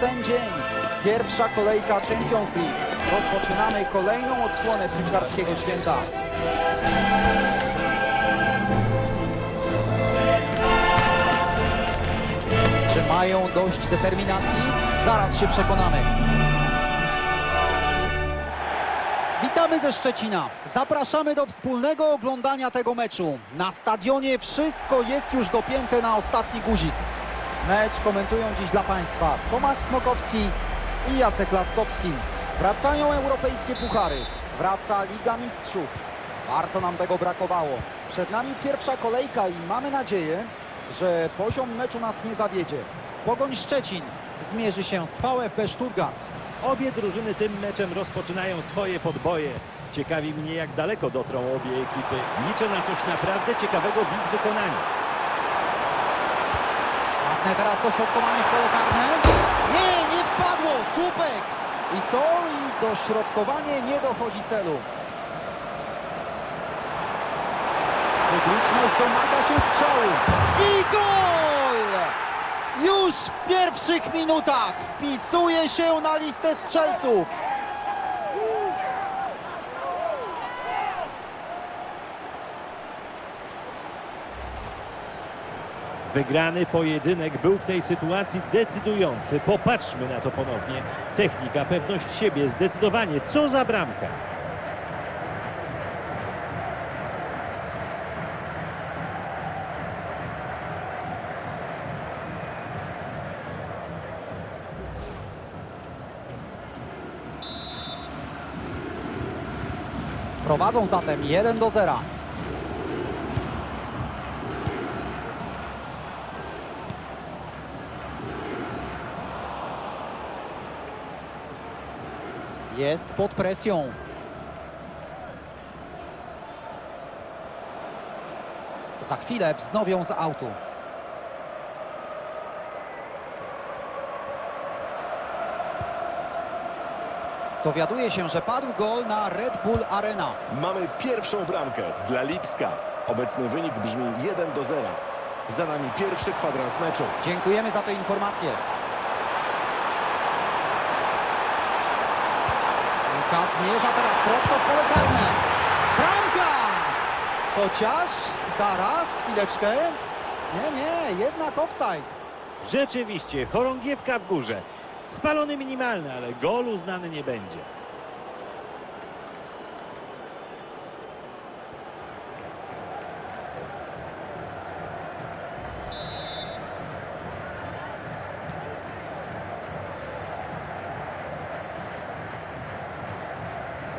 ten dzień. Pierwsza kolejka Champions League. Rozpoczynamy kolejną odsłonę piłkarskiego święta. Czy mają dość determinacji? Zaraz się przekonamy. Witamy ze Szczecina. Zapraszamy do wspólnego oglądania tego meczu. Na stadionie wszystko jest już dopięte na ostatni guzik. Mecz komentują dziś dla Państwa Tomasz Smokowski i Jacek Laskowski. Wracają europejskie puchary. Wraca Liga Mistrzów. Bardzo nam tego brakowało. Przed nami pierwsza kolejka i mamy nadzieję, że poziom meczu nas nie zawiedzie. Pogoń Szczecin zmierzy się z VfB Stuttgart. Obie drużyny tym meczem rozpoczynają swoje podboje. Ciekawi mnie, jak daleko dotrą obie ekipy. Liczę na coś naprawdę ciekawego w ich wykonaniu. Ładne teraz dośrodkowanie w pole karne. Nie, nie wpadło. Słupek. I co? I dośrodkowanie nie dochodzi celu. Publiczność domaga się strzału. I gol! Już w pierwszych minutach wpisuje się na listę strzelców. Wygrany pojedynek był w tej sytuacji decydujący. Popatrzmy na to ponownie. Technika, pewność siebie, zdecydowanie. Co za bramka. Prowadzą zatem 1 do 0. Jest pod presją. Za chwilę wznowią z autu. Dowiaduje się, że padł gol na Red Bull Arena. Mamy pierwszą bramkę dla Lipska. Obecny wynik brzmi 1 do 0. Za nami pierwszy kwadrans meczu. Dziękujemy za te informacje. Piłka zmierza teraz prosto w pole karne. Bramka! Chociaż, zaraz, chwileczkę. Nie, nie, jednak offside. Rzeczywiście, chorągiewka w górze. Spalony minimalny, ale gol uznany nie będzie.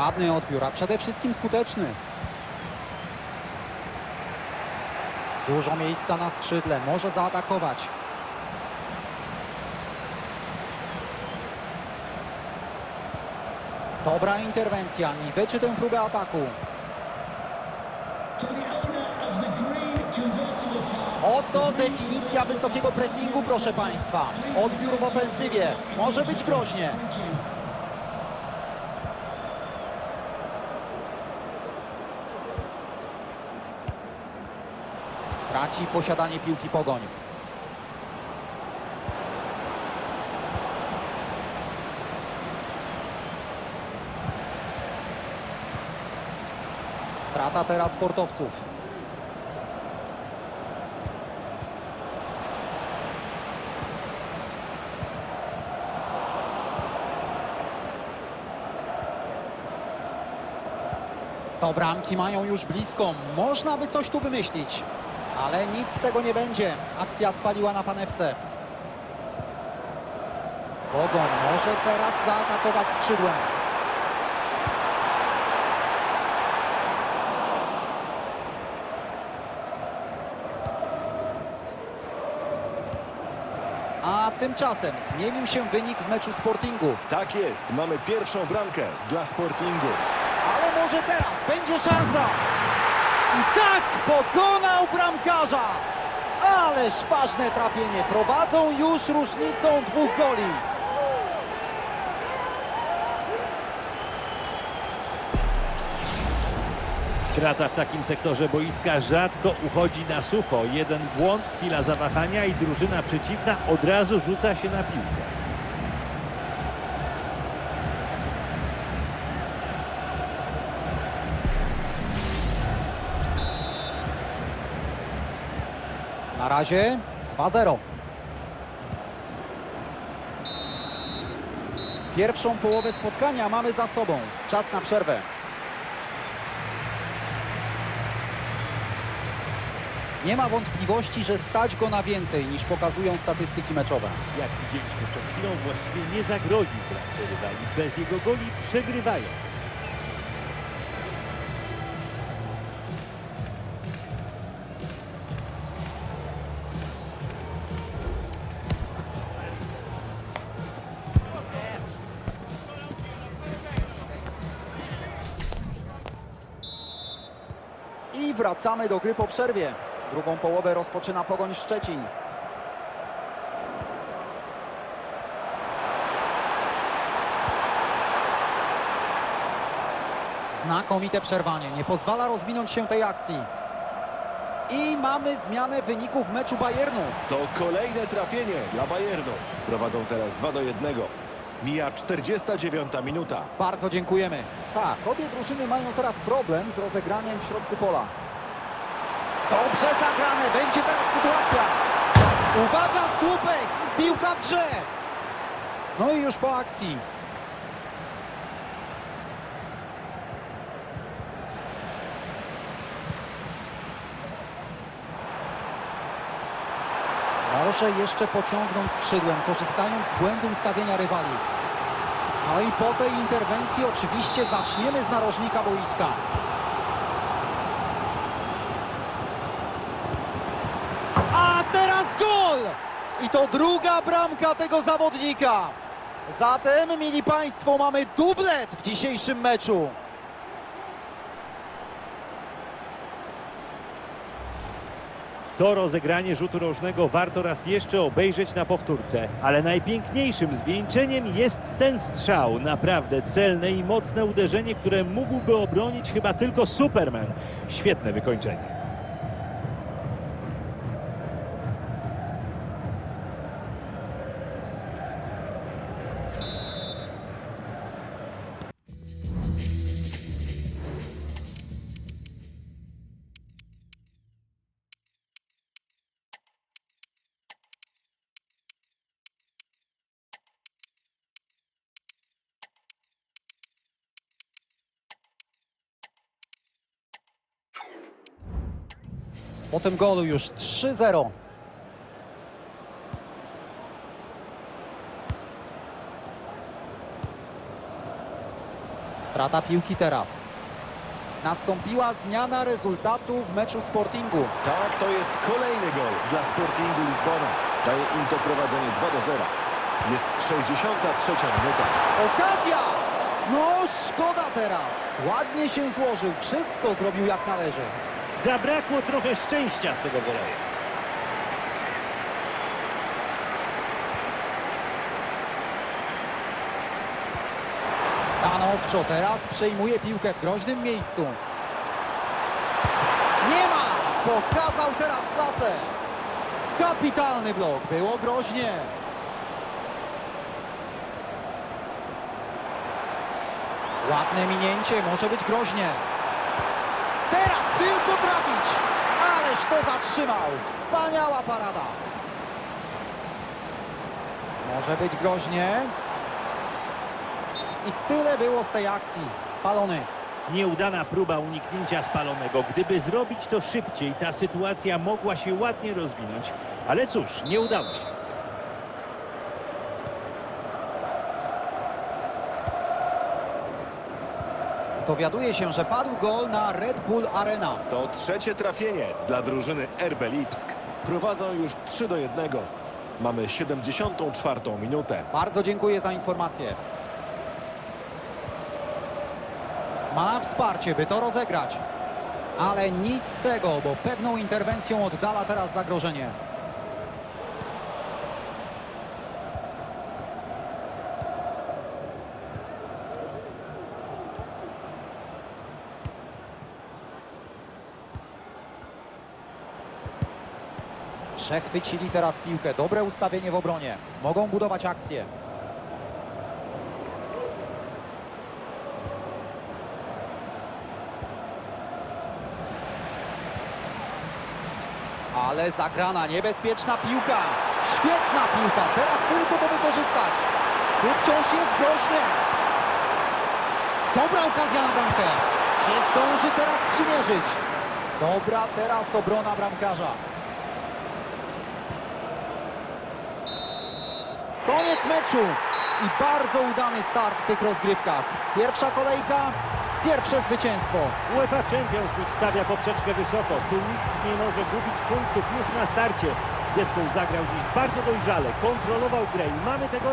Ładny odbiór, a przede wszystkim skuteczny. Dużo miejsca na skrzydle, może zaatakować. Dobra interwencja, niweczy tę próbę ataku. Oto definicja wysokiego pressingu, proszę Państwa. Odbiór w ofensywie. Może być groźnie. Traci posiadanie piłki Pogoń. Strata teraz sportowców. To bramki mają już blisko. Można by coś tu wymyślić. Ale nic z tego nie będzie. Akcja spaliła na panewce. Bogon może teraz zaatakować skrzydłem. A tymczasem zmienił się wynik w meczu Sportingu. Tak jest, mamy pierwszą bramkę dla Sportingu. Ale może teraz będzie szansa. I tak pokonał bramkarza. Ależ ważne trafienie. Prowadzą już różnicą dwóch goli. Strata w takim sektorze boiska rzadko uchodzi na sucho. Jeden błąd, chwila zawahania i drużyna przeciwna od razu rzuca się na piłkę. Na razie 2-0. Pierwszą połowę spotkania mamy za sobą. Czas na przerwę. Nie ma wątpliwości, że stać go na więcej niż pokazują statystyki meczowe. Jak widzieliśmy przed chwilą, właściwie nie zagroził bramce rywali. Bez jego goli przegrywają. Wracamy do gry po przerwie. Drugą połowę rozpoczyna Pogoń Szczecin. Znakomite przerwanie, nie pozwala rozwinąć się tej akcji. I mamy zmianę wyników meczu Bayernu. To kolejne trafienie dla Bayernu. Prowadzą teraz 2 do 1. Mija 49 minuta. Bardzo dziękujemy. Tak, obie drużyny mają teraz problem z rozegraniem w środku pola. Dobrze zagrane, będzie teraz sytuacja. Uwaga, słupek, piłka w grze. No i już po akcji. Może jeszcze pociągnąć skrzydłem, korzystając z błędu ustawienia rywali. No i po tej interwencji oczywiście zaczniemy z narożnika boiska. A teraz gol! I to druga bramka tego zawodnika. Zatem, mili Państwo, mamy dublet w dzisiejszym meczu. To rozegranie rzutu rożnego warto raz jeszcze obejrzeć na powtórce, ale najpiękniejszym zwieńczeniem jest ten strzał. Naprawdę celne i mocne uderzenie, które mógłby obronić chyba tylko Superman. Świetne wykończenie. Po tym golu już 3-0. Strata piłki teraz. Nastąpiła zmiana rezultatu w meczu Sportingu. Tak, to jest kolejny gol dla Sportingu Lizbona. Daje im to prowadzenie 2 do 0. Jest 63 minuta. Okazja! No szkoda teraz. Ładnie się złożył. Wszystko zrobił jak należy. Zabrakło trochę szczęścia z tego woleju. Stanowczo teraz przejmuje piłkę w groźnym miejscu. Nie ma! Pokazał teraz klasę. Kapitalny blok. Było groźnie. Ładne minięcie. Może być groźnie. Teraz tylko trafić. Ależ to zatrzymał. Wspaniała parada. Może być groźnie. I tyle było z tej akcji. Spalony. Nieudana próba uniknięcia spalonego. Gdyby zrobić to szybciej, ta sytuacja mogła się ładnie rozwinąć. Ale cóż, nie udało się. Dowiaduje się, że padł gol na Red Bull Arena. To trzecie trafienie dla drużyny RB Lipsk. Prowadzą już 3 do 1. Mamy 74 minutę. Bardzo dziękuję za informację. Ma wsparcie, by to rozegrać. Ale nic z tego, bo pewną interwencją oddala teraz zagrożenie. Przechwycili teraz piłkę. Dobre ustawienie w obronie. Mogą budować akcję. Ale zagrana, niebezpieczna piłka. Świetna piłka, teraz tylko to wykorzystać. Tu wciąż jest groźnie. Dobra okazja na bramkę. Czy zdąży teraz przymierzyć? Dobra, teraz obrona bramkarza. Koniec meczu i bardzo udany start w tych rozgrywkach. Pierwsza kolejka, pierwsze zwycięstwo. UEFA Champions League stawia poprzeczkę wysoko. Tu nikt nie może gubić punktów już na starcie. Zespół zagrał dziś bardzo dojrzale, kontrolował grę i mamy tego